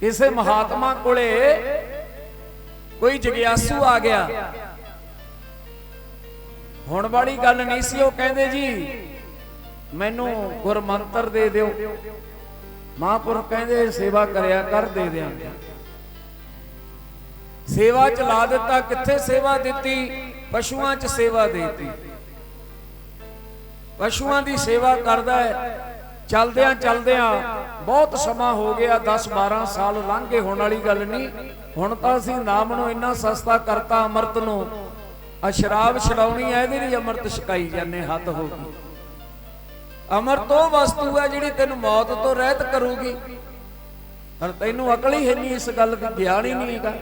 ਕਿਸੇ ਮਹਾਤਮਾ ਕੋਲੇ ਕੋਈ ਜਗਿਆਸੂ ਆ ਗਿਆ। ਹੁਣ ਵਾਲੀ ਗੱਲ ਨਹੀਂ ਸੀ, ਉਹ ਕਹਿੰਦੇ ਜੀ, ਮੈਨੂੰ ਗੁਰਮੰਤਰ ਦੇ ਦਿਓ। ਮਹਾਂਪੁਰਖ ਕਹਿੰਦੇ, ਸੇਵਾ ਕਰਿਆ ਕਰ, ਦੇ ਦਿਆਂਗੇ। ਸੇਵਾ ਚ ਲਾ ਦਿੱਤਾ, ਕਿੱਥੇ ਸੇਵਾ ਦਿੱਤੀ? ਪਸ਼ੂਆਂ 'ਚ ਸੇਵਾ ਦੇਤੀ। ਪਸ਼ੂਆਂ ਦੀ ਸੇਵਾ ਕਰਦਾ ਹੈ। ਚਲਦਿਆਂ ਚਲਦਿਆਂ ਬਹੁਤ ਸਮਾਂ ਹੋ ਗਿਆ 10 12 ਸਾਲ ਲੰਘੇ, ਹੋਣ ਵਾਲੀ ਗੱਲ ਨਹੀਂ। ਹੁਣ ਤਾਂ ਅਸੀਂ ਨਾਮ ਨੂੰ ਇੰਨਾ ਸਸਤਾ ਕਰਤਾ ਅੰਮ੍ਰਿਤ ਨੂੰ। ਆ ਸ਼ਰਾਬ ਛਡਾਉਣੀ ਐ ਇਹਦੇ ਲਈ ਅੰਮ੍ਰਿਤ ਛਕਾਈ ਜਾਂਦੇ ਹੱਥ ਹੋ ਗਈ। ਅੰਮ੍ਰਿਤ ਉਹ ਵਸਤੂ ਹੈ ਜਿਹੜੀ ਤੈਨੂੰ ਮੌਤ ਤੋਂ ਰਹਿਤ ਕਰੂਗੀ। ਪਰ ਤੈਨੂੰ ਅਕਲ ਹੀ ਹੈ ਨਹੀਂ ਇਸ ਗੱਲ ਦੀ, ਗਿਆਨ ਹੀ ਨਹੀਂ ਹੈਗਾ।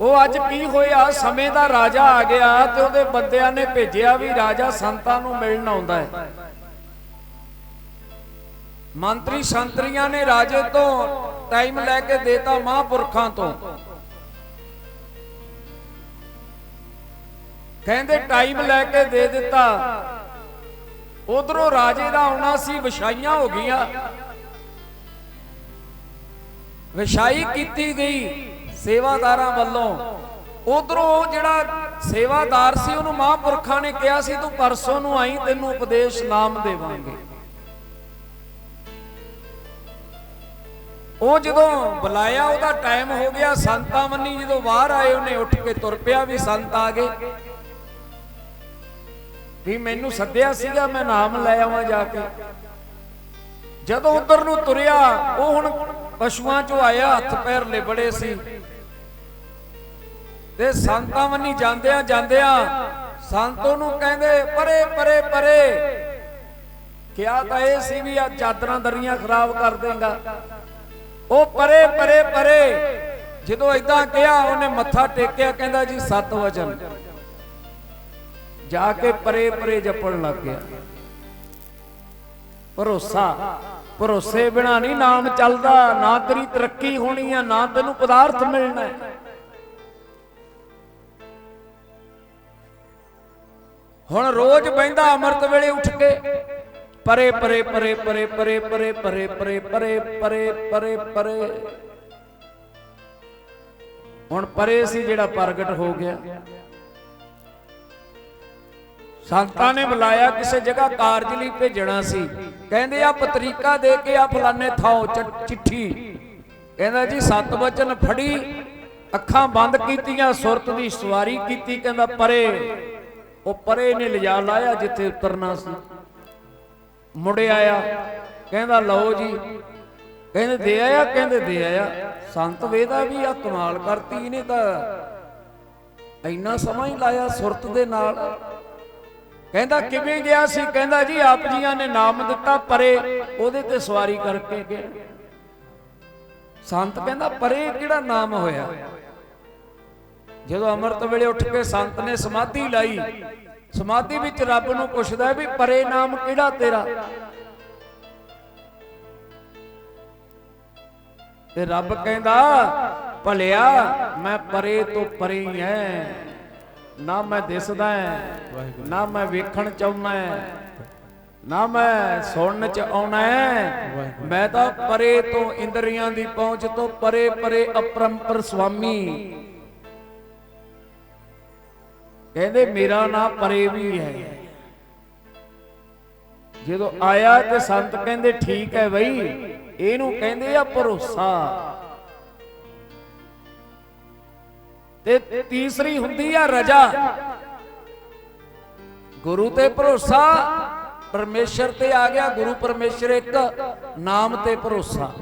ਉਹ ਅੱਜ ਕੀ ਹੋਇਆ? ਸਮੇਂ ਦਾ ਰਾਜਾ ਆ ਗਿਆ ਤੇ ਉਹਦੇ ਬੰਦਿਆਂ ਨੇ ਭੇਜਿਆ ਵੀ ਰਾਜਾ ਸੰਤਾਂ ਨੂੰ ਮਿਲਣ ਆਉਂਦਾ ਹੈ। ਮੰਤਰੀ ਸੰਤਰੀਆਂ ਨੇ ਰਾਜੇ ਤੋਂ ਟਾਈਮ ਲੈ ਕੇ ਦੇਤਾ ਮਹਾਂਪੁਰਖਾਂ ਤੋਂ। ਕਹਿੰਦੇ ਟਾਈਮ ਲੈ ਕੇ ਦੇ ਦਿੱਤਾ। ਉਧਰੋਂ ਰਾਜੇ ਦਾ ਆਉਣਾ ਸੀ, ਵਿਛਾਈਆਂ ਹੋ ਗਈਆਂ। ਵਿਛਾਈ ਕੀਤੀ ਗਈ। ਸੇਵਾਦਾਰਾਂ ਵੱਲੋਂ। ਉਧਰੋਂ ਜਿਹੜਾ ਸੇਵਾਦਾਰ ਸੀ, ਉਹਨੂੰ ਮਹਾਂਪੁਰਖਾਂ ਨੇ ਕਿਹਾ ਸੀ, ਤੂੰ ਪਰਸੋਂ ਨੂੰ ਆਈ, ਤੈਨੂੰ ਉਪਦੇਸ਼ ਨਾਮ ਦੇਵਾਂਗੇ। ਉਹ ਜਦੋਂ ਬੁਲਾਇਆ, ਉਹਦਾ ਟਾਈਮ ਹੋ ਗਿਆ ਸੰਤਾਂ ਮੰਨੀ। ਜਦੋਂ ਬਾਹਰ ਆਏ, ਉਹਨੇ ਉੱਠ ਕੇ ਤੁਰ ਪਿਆ ਵੀ ਸੰਤ ਆ ਗਏ। ਵੀ ਮੈਨੂੰ ਸੱਦਿਆ ਸੀਗਾ, ਮੈਂ ਨਾਮ ਲੈ ਆਵਾਂ ਜਾ ਕੇ। ਜਦੋਂ ਉਧਰ ਨੂੰ ਤੁਰਿਆ, ਉਹ ਹੁਣ ਪਸ਼ੂਆਂ ਚੋਂ ਆਇਆ, ਹੱਥ ਪੈਰ ਲਿਬੜੇ ਸੀ। ਤੇ ਸੰਤਾਂ ਵੰਨੀ ਜਾਂਦਿਆਂ ਜਾਂਦਿਆਂ ਸੰਤ ਨੂੰ ਕਹਿੰਦੇ, ਪਰੇ ਪਰੇ ਪਰੇ। ਕਿਹਾ ਤਾਂ ਇਹ ਸੀ ਵੀ ਆ ਚਾਦਰਾਂ ਦਰੀਆਂ ਖਰਾਬ ਕਰ ਦੇਗਾ। ਉਹ ਪਰੇ ਪਰੇ ਪਰੇ। ਜਦੋਂ ਇਦਾਂ ਕਿਹਾ, ਉਹਨੇ ਮੱਥਾ ਟੇਕਿਆ, ਕਹਿੰਦਾ ਜੀ ਸਤ ਵਚਨ ਜਾ ਕੇ ਪਰੇ ਪਰੇ ਜਪਣ ਲੱਗ ਗਿਆ। ਭਰੋਸਾ। ਭਰੋਸੇ ਬਿਨਾ ਨਹੀਂ ਨਾਮ ਚੱਲਦਾ। ਨਾ ਤੇਰੀ ਤਰੱਕੀ ਹੋਣੀ ਆ, ਨਾ ਤੈਨੂੰ ਪਦਾਰਥ ਮਿਲਣਾ। ਹੈ ਹੁਣ ਰੋਜ਼ ਬੈੰਦਾ ਅੰਮ੍ਰਿਤ ਵੇਲੇ ਉੱਠ ਕੇ ਪਰੇ ਪਰੇ ਪਰੇ ਪਰੇ ਪਰੇ ਪਰੇ ਪਰੇ ਪਰੇ ਪਰੇ ਪਰੇ ਪਰੇ ਪਰੇ ਹੁਣ ਪਰੇ ਸੀ ਜਿਹੜਾ ਪ੍ਰਗਟ ਹੋ ਗਿਆ ਸੰਤਾਂ ਨੇ ਬੁਲਾਇਆ ਕਿਸੇ ਜਗ੍ਹਾ ਕਾਰਜ ਲਈ ਭੇਜਣਾ ਸੀ ਕਹਿੰਦੇ ਆ ਪਤਰੀਕਾ ਦੇ ਕੇ ਆ ਫਲਾਣੇ ਥਾਂ ਚਿੱਠੀ ਕਹਿੰਦਾ ਜੀ ਸਤ ਵਚਨ ਫੜੀ ਅੱਖਾਂ ਬੰਦ ਕੀਤੀਆਂ ਸੁਰਤ ਦੀ ਸਵਾਰੀ ਕੀਤੀ ਕਹਿੰਦਾ ਪਰੇ ਉਹ ਪਰੇ ਨੇ ਲਿਜਾ ਲਾਇਆ ਜਿੱਥੇ ਉਤਰਨਾ ਸੀ। ਮੁੜ ਆਇਆ, ਕਹਿੰਦਾ, ਲਓ ਜੀ। ਕਹਿੰਦੇ, ਦੇ ਆਇਆ, ਕਹਿੰਦੇ, ਦੇ ਆਇਆ। ਸੰਤ ਵੇਦਾ ਵੀ ਆ, ਕਮਾਲ ਕਰਤੀ ਇਹਨੇ ਤਾਂ। ਇੰਨਾ ਸਮਾਂ ਹੀ ਲਾਇਆ ਸੁਰਤ ਦੇ ਨਾਲ। ਕਹਿੰਦਾ, ਕਿਵੇਂ ਗਿਆ ਸੀ? ਕਹਿੰਦਾ, ਜੀ, ਆਪ ਜੀਆਂ ਨੇ ਨਾਮ ਦਿੱਤਾ ਪਰੇ, ਉਹਦੇ ਤੇ ਸਵਾਰੀ ਕਰਕੇ ਗਿਆ। ਸੰਤ ਕਹਿੰਦਾ, ਪਰੇ ਕਿਹੜਾ ਨਾਮ ਹੋਇਆ? ਜਦੋਂ ਅੰਮ੍ਰਿਤ ਵੇਲੇ ਉੱਠ ਕੇ ਸੰਤ ਨੇ ਸਮਾਧੀ ਲਾਈ, ਸਮਾਧੀ ਵਿੱਚ ਰੱਬ ਨੂੰ ਪੁੱਛਦਾ ਵੀ ਪਰੇ ਨਾਮ ਕਿਹੜਾ ਤੇਰਾ? ਤੇ ਰੱਬ ਕਹਿੰਦਾ, ਭਲਿਆ, ਮੈਂ ਪਰੇ ਤੋਂ ਪਰੇ ਹੀ ਐ। ਨਾ ਮੈਂ ਦਿਸਦਾ ਨਾ ਮੈਂ ਵੇਖਣ ਚਾਹੁੰਦਾ ਨਾ ਮੈਂ ਸੁਣਨ ਚ ਆਉਣਾ ਮੈਂ ਤਾਂ ਪਰੇ ਤੋਂ ਇੰਦਰੀਆਂ ਦੀ ਪਹੁੰਚ ਤੋਂ ਪਰੇ ਪਰੇ ਅਪਰੰਪਰ ਸੁਆਮੀ। ਕਹਿੰਦੇ ਮੇਰਾ ਨਾਂ ਪਰੇ ਵੀ ਹੈ। ਜਦੋਂ ਆਇਆ ਤੇ ਸੰਤ ਕਹਿੰਦੇ, ਠੀਕ ਹੈ ਬਈ। ਇਹਨੂੰ ਕਹਿੰਦੇ ਆ ਭਰੋਸਾ। ਤੇ ਤੀਸਰੀ ਹੁੰਦੀ ਆ ਰਜਾ। ਗੁਰੂ ਤੇ ਭਰੋਸਾ, ਪਰਮੇਸ਼ਰ ਤੇ ਆ ਗਿਆ, ਗੁਰੂ ਪਰਮੇਸ਼ਰ ਇੱਕ, ਨਾਮ ਤੇ ਭਰੋਸਾ।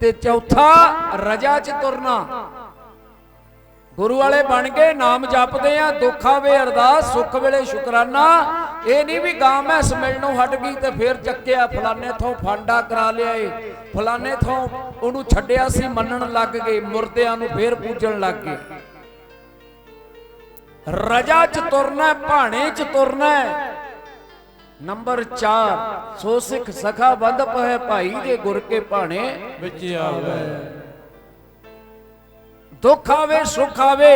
ਤੇ ਚੌਥਾ, ਰਜਾ ਚ ਤੁਰਨਾ। ਗੁਰੂ ਵਾਲੇ ਬਣ ਕੇ ਨਾਮ ਜਪਦੇ ਆ, ਦੁੱਖ ਆਵੇ ਅਰਦਾਸ, ਸੁੱਖ ਵੇਲੇ ਸ਼ੁਕਰਾਨਾ। ਇਹ ਨਹੀਂ ਵੀ ਗਾਂ ਮੈਂ ਸਮਿਲਣੋਂ ਹਟ ਗਈ ਤੇ ਫੇਰ ਚੱਕਿਆ, ਫਲਾਣੇ ਥੋਂ ਫਾਂਡਾ ਕਰਾ ਲਿਆ ਏ। ਫਲਾਣੇ ਥੋਂ ਉਹਨੂੰ ਛੱਡਿਆ ਸੀ, ਮੰਨਣ ਲੱਗ ਗਏ, ਮੁਰਦਿਆਂ ਨੂੰ ਫੇਰ ਪੂਜਣ ਲੱਗ ਗਏ। ਰਜਾ ਚ ਤੁਰਨਾ ਭਾਣੇ ਚ ਤੁਰਨਾ ਨੰਬਰ 4 ਸੋ ਸਿੱਖ ਸਖਾ ਬੰਦ ਪਏ, ਭਾਈ ਦੇ ਗੁਰ ਕੇ ਭਾਣੇ ਵਿੱਚ ਆਵੇ। ਦੁੱਖ ਆਵੇ ਸੁੱਖ ਆਵੇ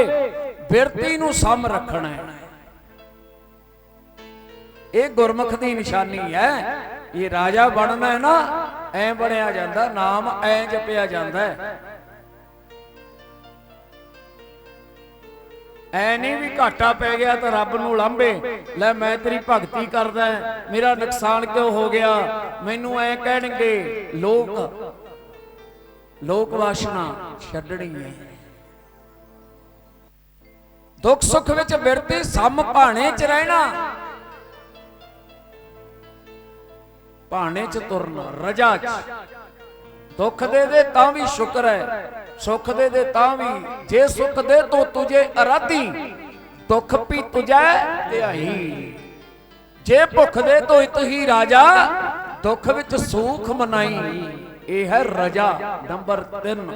ਬਿਰਤੀ ਨੂੰ ਸਮ ਰੱਖਣਾ ਹੈ। ਇਹ ਗੁਰਮੁਖ ਦੀ ਨਿਸ਼ਾਨੀ ਹੈ। ਇਹ ਰਾਜਾ ਬਣਨਾ ਹੈ ਨਾ ਐ ਬਣਿਆ ਜਾਂਦਾ ਨਾਮ ਐ ਜਪਿਆ ਜਾਂਦਾ ਹੈ। ਐ ਨਹੀਂ ਵੀ ਘਾਟਾ ਪੈ ਗਿਆ ਤਾਂ ਰੱਬ ਨੂੰ ਲਾਂਬੇ ਲੈ ਮੈਂ ਤੇਰੀ ਭਗਤੀ ਕਰਦਾ ਮੇਰਾ ਨੁਕਸਾਨ ਕਿਉਂ ਹੋ ਗਿਆ? ਮੈਨੂੰ ਐ ਕਹਿਣਗੇ ਲੋਕ ਲੋਕ ਵਾਸ਼ਨਾ ਛੱਡਣੀ ਹੈ। ਦੁੱਖ ਸੁੱਖ ਵਿੱਚ ਬਿਰਤੀ ਸਮ ਭਾਣੇ 'ਚ ਰਹਿਣਾ। ਭਾਣੇ 'ਚ ਤੁਰਨਾ, ਰਜਾ 'ਚ। ਦੁੱਖ ਦੇ ਦੇ ਤਾਂ ਵੀ ਸ਼ੁਕਰ ਹੈ, ਸੁੱਖ ਦੇ ਦੇ ਤਾਂ ਵੀ। ਜੇ ਸੁੱਖ ਦੇ ਤੋ ਤੁਝੇ ਅਰਾਧੀ, ਦੁੱਖ ਵੀ ਤੁਝੈ ਧਿਆਈ ਜੇ ਭੁੱਖ ਦੇ ਤੋ ਇਤ ਹੀ ਰਾਜਾ, ਦੁੱਖ ਵਿੱਚ ਸੂਖ ਮਨਾਈ, ਇਹ ਹੈ ਰਜਾ ਨੰਬਰ 3